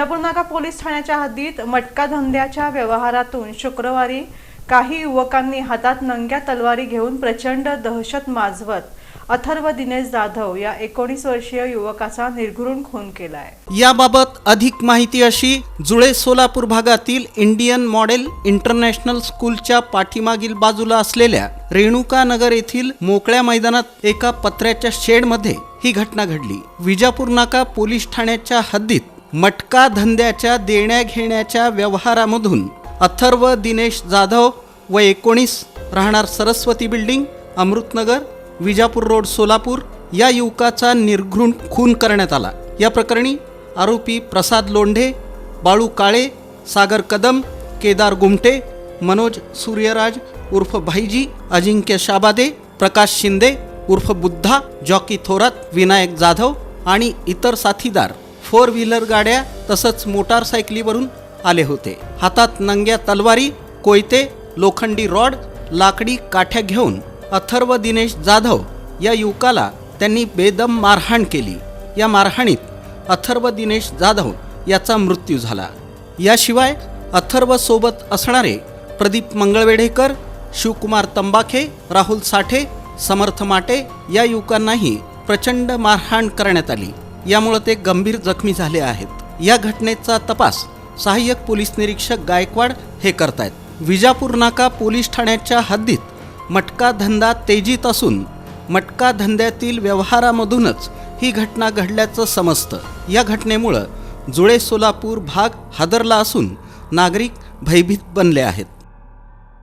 विजापूर नाका पोलीस ठाण्याच्या हद्दीत मटका धंद्याच्या व्यवहारातून शुक्रवारी काही युवकांनी हातात नंग्या तलवारी घेऊन प्रचंड दहशत माजवत अथर्व दिनेश जाधव या एकोणीस वर्षीय युवकाचा निर्घृण खून केलाय. याबाबत अधिक माहिती अशी जुळे सोलापूर भागातील इंडियन मॉडेल इंटरनॅशनल स्कूलच्या पाठीमागील बाजूला असलेल्या रेणुका नगर येथील मोकळ्या मैदानात एका पत्र्याच्या शेडमध्ये ही घटना घडली. विजापूर नाका पोलीस ठाण्याच्या हद्दीत मटका धंद्याच्या देण्या घेण्याच्या व्यवहारामधून अथर्व दिनेश जाधव व एकोणीस राहणार सरस्वती बिल्डिंग अमृतनगर विजापूर रोड सोलापूर या युवकाचा निर्घृण खून करण्यात आला. या प्रकरणी आरोपी प्रसाद लोंढे बाळू काळे सागर कदम केदार गुमटे मनोज सूर्यराज उर्फ भाईजी अजिंक्य शाबादे प्रकाश शिंदे उर्फ बुद्धा जॉकी थोरात विनायक जाधव आणि इतर साथीदार फोर व्हीलर गाड्या तसंच मोटारसायकलीवरून आले होते. हातात नंग्या तलवारी कोयते लोखंडी रॉड लाकडी काठ्या घेऊन अथर्व दिनेश जाधव या युवकाला त्यांनी बेदम मारहाण केली. या मारहाणीत अथर्व दिनेश जाधव याचा मृत्यू झाला. याशिवाय अथर्व सोबत असणारे प्रदीप मंगळवेढेकर शिवकुमार तंबाखे राहुल साठे समर्थ माटे या युवकांनाही प्रचंड मारहाण करण्यात आली. यामुळे ते गंभीर जखमी झाले आहेत. या घटनेचा तपास सहाय्यक पोलीस निरीक्षक गायकवाड हे करतायत. विजापूर नाका पोलीस ठाण्याच्या हद्दीत मटका धंदा तेजीत असून मटका धंद्यातील व्यवहारामधूनच ही घटना घडल्याचं समजतं. या घटनेमुळं जुळे सोलापूर भाग हादरला असून नागरिक भयभीत बनले आहेत.